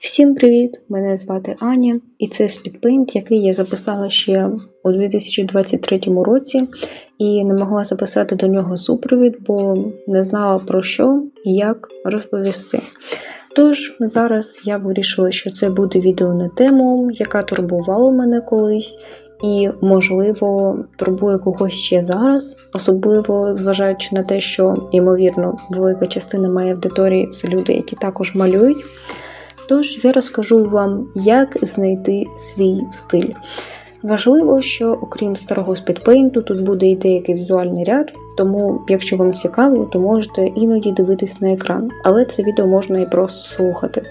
Всім привіт! Мене звати Аня, і це спідпейнт, який я записала ще у 2023 році, і не могла записати до нього супровід, бо не знала про що і як розповісти. Тож зараз я вирішила, що це буде відео на тему, яка турбувала мене колись, і, можливо, турбує когось ще зараз, особливо зважаючи на те, що, ймовірно, велика частина моєї аудиторії це люди, які також малюють. Тож я розкажу вам, як знайти свій стиль. Важливо, що окрім старого спідпейнту, тут буде і деякий візуальний ряд, тому, якщо вам цікаво, то можете іноді дивитись на екран, але це відео можна і просто слухати.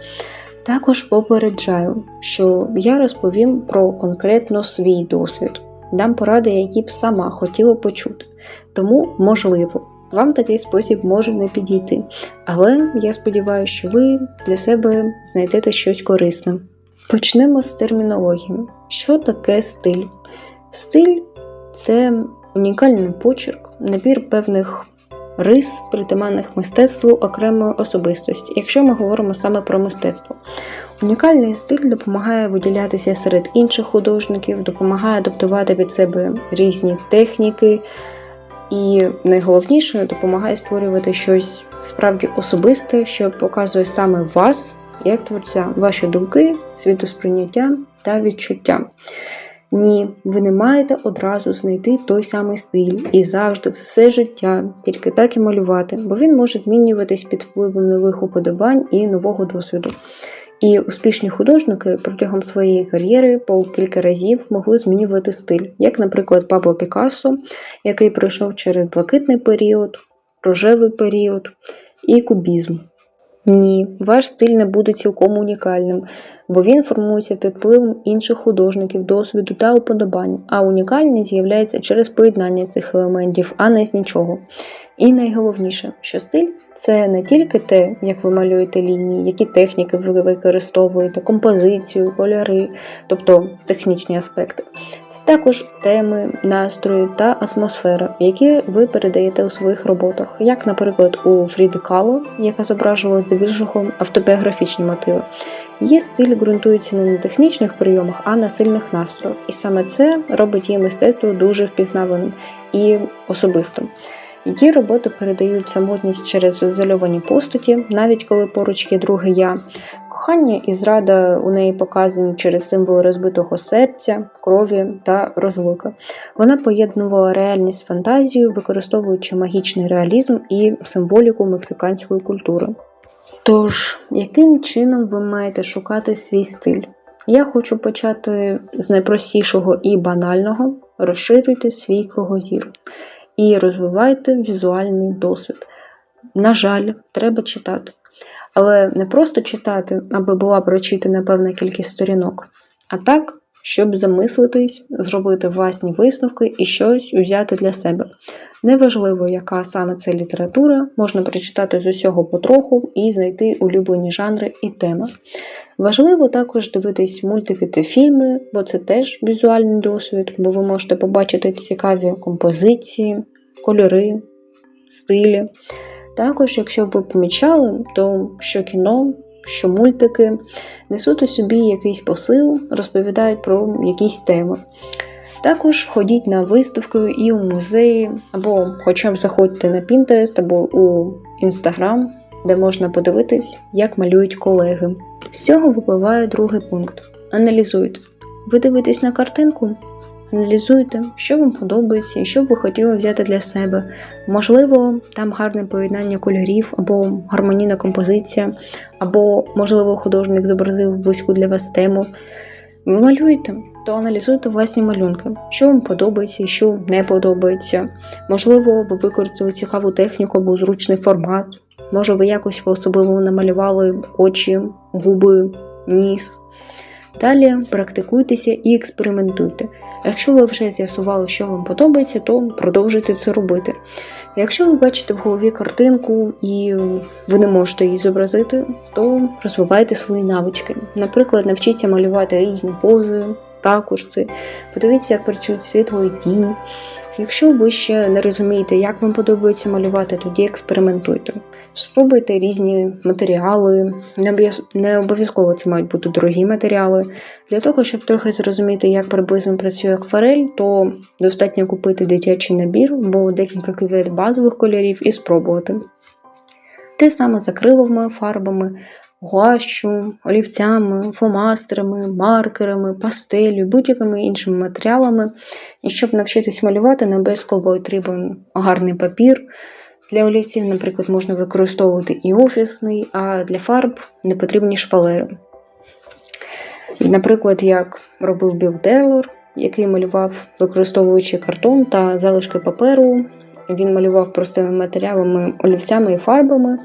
Також попереджаю, що я розповім про конкретно свій досвід, дам поради, які б сама хотіла почути. Тому, можливо, вам такий спосіб може не підійти, але я сподіваюся, що ви для себе знайдете щось корисне. Почнемо з термінології. Що таке стиль? Стиль це унікальний почерк, набір певних рис, притаманних мистецтву окремої особистості, якщо ми говоримо саме про мистецтво. Унікальний стиль допомагає виділятися серед інших художників, допомагає адаптувати від себе різні техніки. І найголовніше допомагає створювати щось справді особисте, що показує саме вас, як творця, ваші думки, світосприйняття та відчуття. Ні, ви не маєте одразу знайти той самий стиль і завжди все життя тільки так і малювати, бо він може змінюватись під впливом нових уподобань і нового досвіду. І успішні художники протягом своєї кар'єри по кілька разів могли змінювати стиль, як, наприклад, Пабло Пікассо, який пройшов через блакитний період, рожевий період і кубізм. Ні, ваш стиль не буде цілком унікальним, бо він формується під впливом інших художників, досвіду та уподобань, а унікальність з'являється через поєднання цих елементів, а не з нічого. І найголовніше, що стиль це не тільки те, як ви малюєте лінії, які техніки ви використовуєте, композицію, кольори, тобто технічні аспекти. Це також теми, настрої та атмосфера, які ви передаєте у своїх роботах, як, наприклад, у Фріди Кало, яка зображувала здебільшого автобіографічні мотиви. Її стиль ґрунтується не на технічних прийомах, а на сильних настроях. І саме це робить її мистецтво дуже впізнаваним і особистим. Її роботи передають самотність через ізольовані постаті, навіть коли поруч є друге я. Кохання і зрада у неї показані через символи розбитого серця, крові та розлуки. Вона поєднувала реальність з фантазією, використовуючи магічний реалізм і символіку мексиканської культури. Тож, яким чином ви маєте шукати свій стиль? Я хочу почати з найпростішого і банального розширюйте свій кругозір і розвивайте візуальний досвід. На жаль, треба читати. Але не просто читати, аби була прочитана певна кількість сторінок, а так, щоб замислитись, зробити власні висновки і щось взяти для себе. Неважливо, яка саме це література, можна прочитати з усього потроху і знайти улюблені жанри і теми. Важливо також дивитись мультики та фільми, бо це теж візуальний досвід, бо ви можете побачити цікаві композиції, кольори, стилі. Також, якщо ви помічали, то що кіно, що мультики несуть у собі якийсь посил, розповідають про якісь теми. Також ходіть на виставки і у музеї, або хоча б заходьте на Pinterest або у Instagram, де можна подивитись, як малюють колеги. З цього випливає другий пункт. Аналізуйте. Ви дивитесь на картинку, аналізуйте, що вам подобається і що б ви хотіли взяти для себе. Можливо, там гарне поєднання кольорів, або гармонійна композиція, або, можливо, художник зобразив близьку для вас тему. Малюєте, то аналізуйте власні малюнки, що вам подобається і що не подобається. Можливо, ви використали цікаву техніку або зручний формат. Може, ви якось по-особливо намалювали очі, губи, ніс. Далі практикуйтеся і експериментуйте. Якщо ви вже з'ясували, що вам подобається, то продовжуйте це робити. Якщо ви бачите в голові картинку і ви не можете її зобразити, то розвивайте свої навички. Наприклад, навчіться малювати різні пози, ракурси, подивіться, як працюють світло і тінь. Якщо ви ще не розумієте, як вам подобається малювати, тоді експериментуйте. Спробуйте різні матеріали, не обов'язково це мають бути дорогі матеріали. Для того, щоб трохи зрозуміти, як приблизно працює акварель, то достатньо купити дитячий набір або декілька кивет базових кольорів і спробувати. Те саме з акриловими фарбами, гуашю, олівцями, фломастерами, маркерами, пастелью, будь-якими іншими матеріалами. І щоб навчитись малювати, не обов'язково потрібен гарний папір. Для олівців, наприклад, можна використовувати і офісний, а для фарб не потрібні шпалери. Наприклад, як робив Білл Тейлор, який малював, використовуючи картон та залишки паперу. Він малював простими матеріалами, олівцями і фарбами.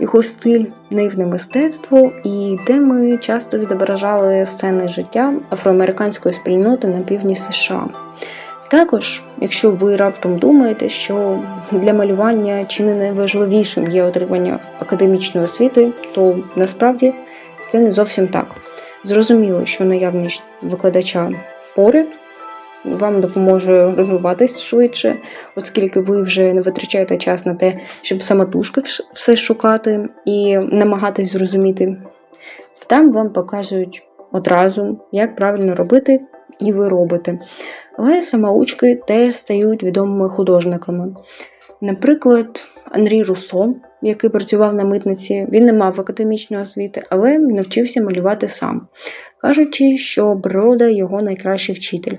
Його стиль наївне мистецтво, і теми часто відображали сцени життя афроамериканської спільноти на півдні США. Також, якщо ви раптом думаєте, що для малювання чи не найважливішим є отримання академічної освіти, то насправді це не зовсім так. Зрозуміло, що наявність викладача поряд вам допоможе розвиватись швидше, оскільки ви вже не витрачаєте час на те, щоб самотужки все шукати і намагатись зрозуміти. Там вам покажуть одразу, як правильно робити, і ви робите. Але самоучки теж стають відомими художниками. Наприклад, Андрій Руссо, який працював на митниці, він не мав академічної освіти, але навчився малювати сам, кажучи, що природа його найкращий вчитель.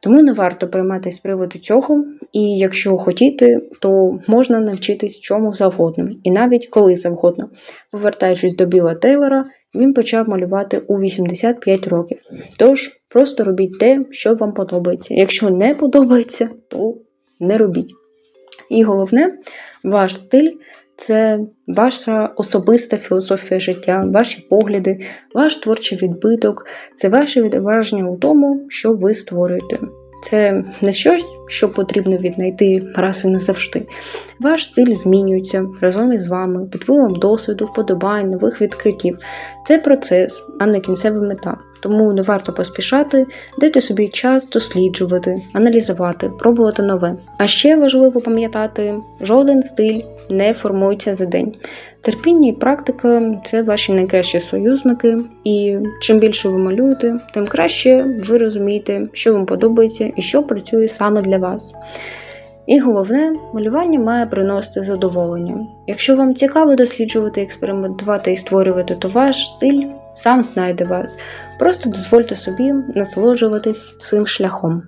Тому не варто прийматися з приводу цього, і якщо хотіти, то можна навчитись чому завгодно, і навіть коли завгодно. Повертаючись до Біла Тейлора, він почав малювати у 85 років. Тож просто робіть те, що вам подобається. Якщо не подобається, то не робіть. І головне, ваш стиль це ваша особиста філософія життя, ваші погляди, ваш творчий відбиток, це ваше відображення у тому, що ви створюєте. Це не щось, що потрібно віднайти раз і назавжди. Ваш стиль змінюється разом із вами, під впливом досвіду, вподобань, нових відкриттів. Це процес, а не кінцева мета. Тому не варто поспішати, дайте собі час досліджувати, аналізувати, пробувати нове. А ще важливо пам'ятати, жоден стиль не формується за день. Терпіння і практика це ваші найкращі союзники, і чим більше ви малюєте, тим краще ви розумієте, що вам подобається і що працює саме для вас. І головне, малювання має приносити задоволення. Якщо вам цікаво досліджувати, експериментувати і створювати, то ваш стиль сам знайде вас. Просто дозвольте собі насолоджуватись цим шляхом.